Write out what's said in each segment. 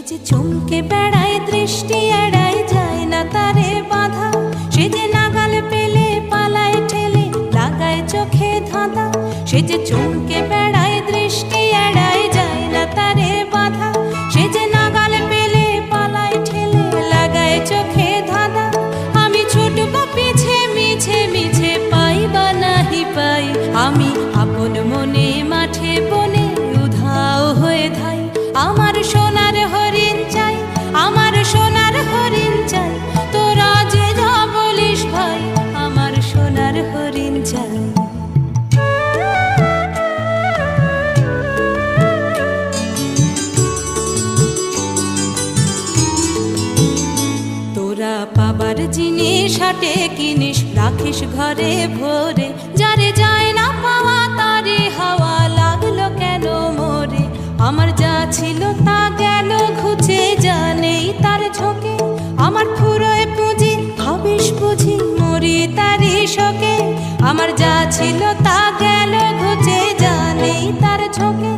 সে যে চমকে বেড়ায়, দৃষ্টি এড়ায়, যায় না তারে বাধা। সেজে নাগাল পেলে পালায় ঠেলে, লাগায় চোখে ধাঁধা। সে যে চমকে বেড়ায় জিনিস হাটে কিনিস, রাখিস ঘরে ভরে। যারে যায় না পাওয়া, তারে হাওয়া লাগল কেন মোরে? আমার যা ছিল তা গেল, ঘুচে যা নেই তার ঝোঁকে। আমার ফুরোয় পুঁজি, ভাবিস বুঝি মরি তারি শোকে। আমার যা ছিল তা গেল, ঘুচে যা নেই তার ঝোঁকে।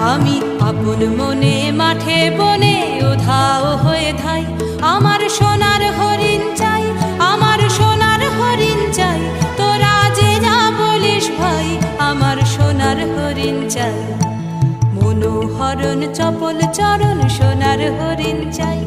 আমি আপন মনে, মাঠে বনে উধাও হয়ে ধাই। আমার সোনার হরিণ চাই, আমার সোনার হরিণ চাই। তোরা যে যা বলিস ভাই, আমার সোনার হরিণ চাই। মনোহরণ, চপল, চরণ, সোনার হরিণ চাই।